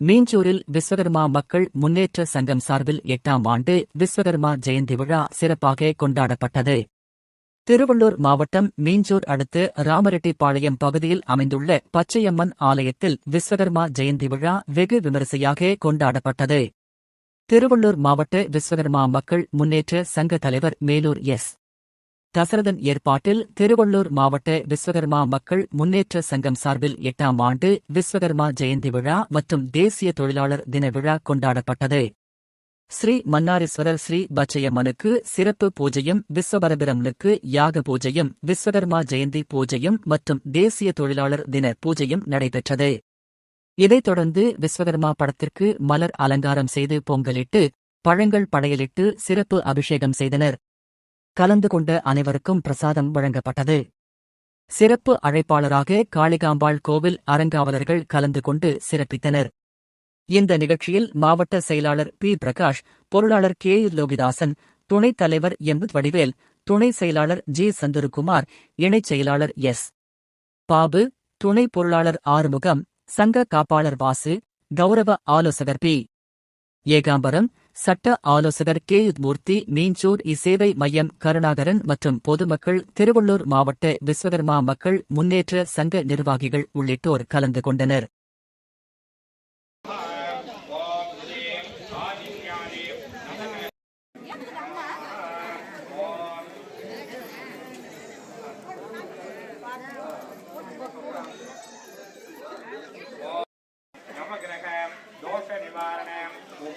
மீஞ்சூரில் விஸ்வகர்மா மக்கள் முன்னேற்ற சங்கம் சார்பில் எட்டாம் ஆண்டு விஸ்வகர்மா ஜெயந்தி விழா சிறப்பாக கொண்டாடப்பட்டது. திருவள்ளூர் மாவட்டம் மீஞ்சூர் அடுத்து ராமரெட்டிப்பாளையம் பகுதியில் அமைந்துள்ள பச்சையம்மன் ஆலயத்தில் விஸ்வகர்மா ஜெயந்தி விழா வெகு விமரிசையாக கொண்டாடப்பட்டது. திருவள்ளூர் மாவட்ட விஸ்வகர்மா மக்கள் முன்னேற்ற சங்க தலைவர் மேலூர் எஸ். தசரதன் ஏற்பாட்டில் திருவள்ளூர் மாவட்ட விஸ்வகர்மா மக்கள் முன்னேற்ற சங்கம் சார்பில் எட்டாம் ஆண்டு விஸ்வகர்மா ஜெயந்தி விழா மற்றும் தேசிய தொழிலாளர் தின விழா கொண்டாடப்பட்டது. ஸ்ரீ மன்னாரீஸ்வரர் ஸ்ரீ பச்சையம்மனுக்கு சிறப்பு பூஜையும் விஸ்வபரபிரமனுக்கு யாக பூஜையும் விஸ்வகர்மா ஜெயந்தி பூஜையும் மற்றும் தேசிய தொழிலாளர் தின பூஜையும் நடைபெற்றது. இதைத் தொடர்ந்து விஸ்வகர்மா படத்திற்கு மலர் அலங்காரம் செய்து பொங்கலிட்டு பழங்கள் படையலிட்டு சிறப்பு அபிஷேகம் செய்தனர். கலந்து கொண்ட அனைவருக்கும் பிரசாதம் வழங்கப்பட்டது. சிறப்பு அழைப்பாளராக காளிகாம்பாள் கோவில் அறங்காவலர்கள் கலந்து கொண்டு சிறப்பித்தனர். இந்த நிகழ்ச்சியில் மாவட்ட செயலாளர் பி. பிரகாஷ் பொருளாளர் கே. லோகிதாசன் துணைத் தலைவர் எம். வடிவேல் துணை செயலாளர் ஜி. சந்துருகுமார் இணைச் செயலாளர் எஸ். பாபு துணை பொருளாளர் ஆறுமுகம் சங்க காப்பாளர் வாசு கௌரவ ஆலோசகர் பி. ஏகாம்பரம் சட்ட ஆலோசகர் கே. மூர்த்தி மீஞ்சூர் இசேவை மையம் கருணாகரன் மற்றும் பொதுமக்கள் திருவள்ளூர் மாவட்ட விஸ்வகர்மா மக்கள் முன்னேற்ற சங்க நிர்வாகிகள் உள்ளிட்டோர் கலந்து கொண்டனர்.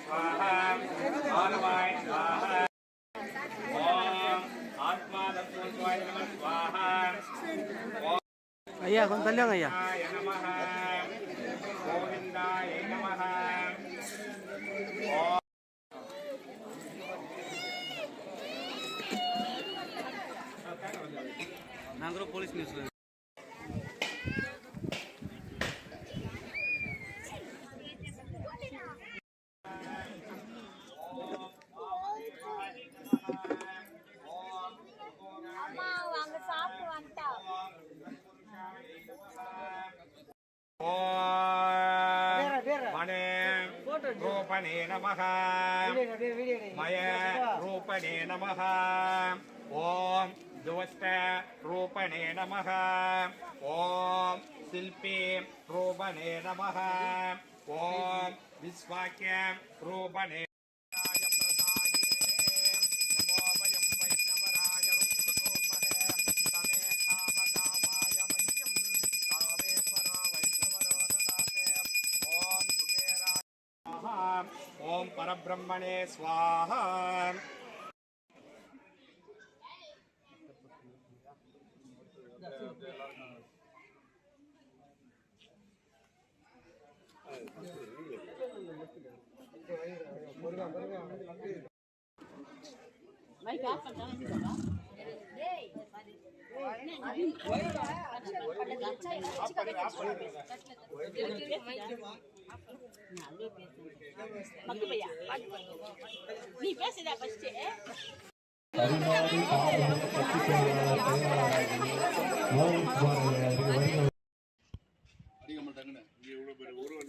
स्वाहा मानवाय स्वाहा ओम आत्मा तत्वत्वाय नमः स्वाहा अय्या कौन कल्याण अय्या नमः गोविंदाय नमः ओम नागरो पुलिस न्यूज़ रूपणे नमः। मय रूपणे नमः। ॐ दुवस्त रूपणे नमः। ॐ शिल्पे रूपणे नमः। ॐ विश्वाख्य रूपणे परब्रह्मणे स्वाहा मैं क्या करता हूँ ना நீ பேசுதா ஃபர்ஸ்ட் அடிக்க மாட்டாங்கன்னு இங்க இவ்வளவு பேர் உருவம்.